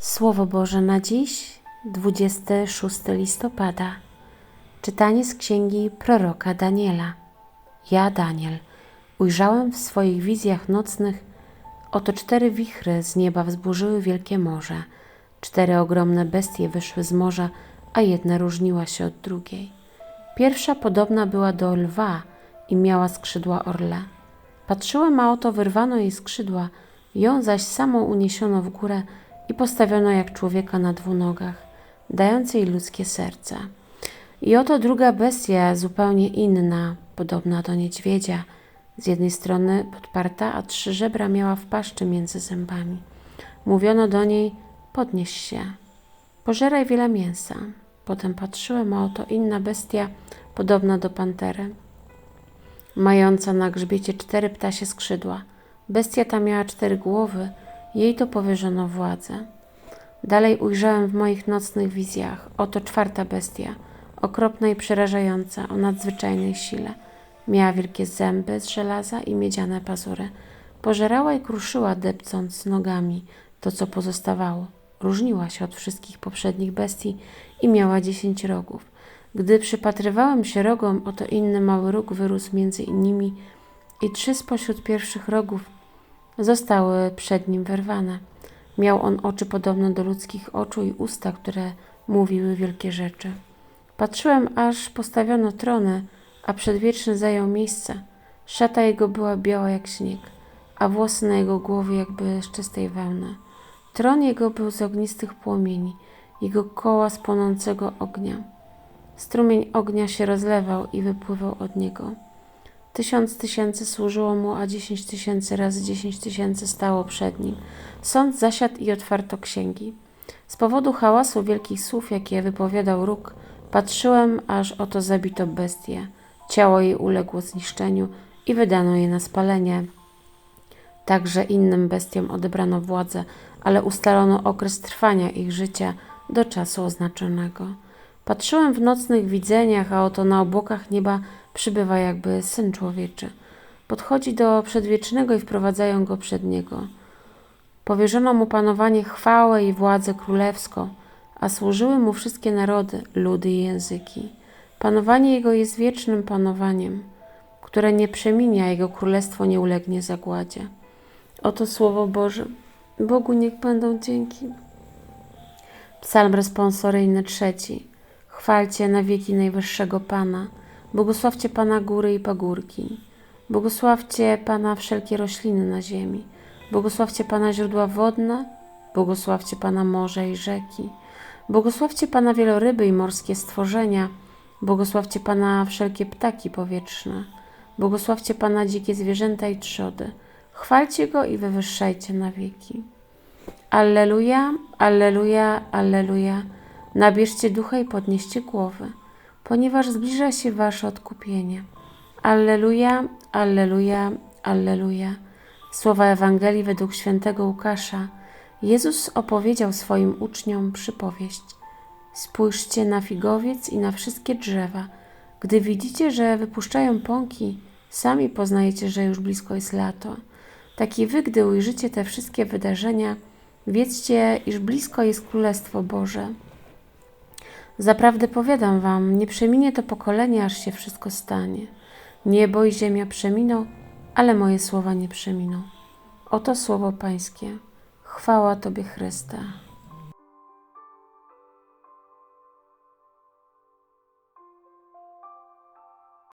Słowo Boże na dziś, 26 listopada. Czytanie z księgi proroka Daniela. Ja, Daniel, ujrzałem w swoich wizjach nocnych, oto cztery wichry z nieba wzburzyły wielkie morze. Cztery ogromne bestie wyszły z morza, a jedna różniła się od drugiej. Pierwsza podobna była do lwa i miała skrzydła orla. Patrzyłem, a oto wyrwano jej skrzydła, ją zaś samą uniesiono w górę i postawiono jak człowieka na dwóch nogach, dając jej ludzkie serce. I oto druga bestia, zupełnie inna, podobna do niedźwiedzia, z jednej strony podparta, a trzy żebra miała w paszczy między zębami. Mówiono do niej: Podnieś się, pożeraj wiele mięsa. Potem patrzyłem, a oto inna bestia, podobna do pantery, mająca na grzbiecie cztery ptasie skrzydła. Bestia ta miała cztery głowy, jej to powierzono władzę. Dalej ujrzałem w moich nocnych wizjach, oto czwarta bestia, okropna i przerażająca, o nadzwyczajnej sile. Miała wielkie zęby z żelaza i miedziane pazury. Pożerała i kruszyła, depcąc nogami to, co pozostawało. Różniła się od wszystkich poprzednich bestii i miała dziesięć rogów. Gdy przypatrywałem się rogom, oto inny mały róg wyrósł między innymi i trzy spośród pierwszych rogów zostały przed nim wyrwane. Miał on oczy podobne do ludzkich oczu i usta, które mówiły wielkie rzeczy. Patrzyłem, aż postawiono trony, a przedwieczny zajął miejsce. Szata jego była biała jak śnieg, a włosy na jego głowie jakby z czystej wełny. Tron jego był z ognistych płomieni, jego koła z płonącego ognia. Strumień ognia się rozlewał i wypływał od niego. Tysiąc tysięcy służyło mu, a dziesięć tysięcy razy dziesięć tysięcy stało przed nim. Sąd zasiadł i otwarto księgi. Z powodu hałasu wielkich słów, jakie wypowiadał róg, patrzyłem, aż oto zabito bestię. Ciało jej uległo zniszczeniu i wydano je na spalenie. Także innym bestiom odebrano władzę, ale ustalono okres trwania ich życia do czasu oznaczonego. Patrzyłem w nocnych widzeniach, a oto na obłokach nieba przybywa jakby syn człowieczy. Podchodzi do przedwiecznego i wprowadzają go przed niego. Powierzono mu panowanie chwałę i władzę królewską, a służyły mu wszystkie narody, ludy i języki. Panowanie jego jest wiecznym panowaniem, które nie przeminie, a jego królestwo nie ulegnie zagładzie. Oto słowo Boże. Bogu niech będą dzięki. Psalm responsoryjny trzeci. Chwalcie na wieki najwyższego Pana. Błogosławcie Pana góry i pagórki. Błogosławcie Pana wszelkie rośliny na ziemi. Błogosławcie Pana źródła wodne. Błogosławcie Pana morze i rzeki. Błogosławcie Pana wieloryby i morskie stworzenia. Błogosławcie Pana wszelkie ptaki powietrzne. Błogosławcie Pana dzikie zwierzęta i trzody. Chwalcie Go i wywyższajcie na wieki. Alleluja, alleluja, alleluja. Nabierzcie ducha i podnieście głowy, ponieważ zbliża się wasze odkupienie. Alleluja, alleluja, alleluja. Słowa Ewangelii według świętego Łukasza. Jezus opowiedział swoim uczniom przypowieść. Spójrzcie na figowiec i na wszystkie drzewa. Gdy widzicie, że wypuszczają pąki, sami poznajecie, że już blisko jest lato. Tak i wy, gdy ujrzycie te wszystkie wydarzenia, wiedzcie, iż blisko jest Królestwo Boże. Zaprawdę powiadam wam, nie przeminie to pokolenie, aż się wszystko stanie. Niebo i ziemia przeminą, ale moje słowa nie przeminą. Oto słowo Pańskie. Chwała Tobie, Chryste.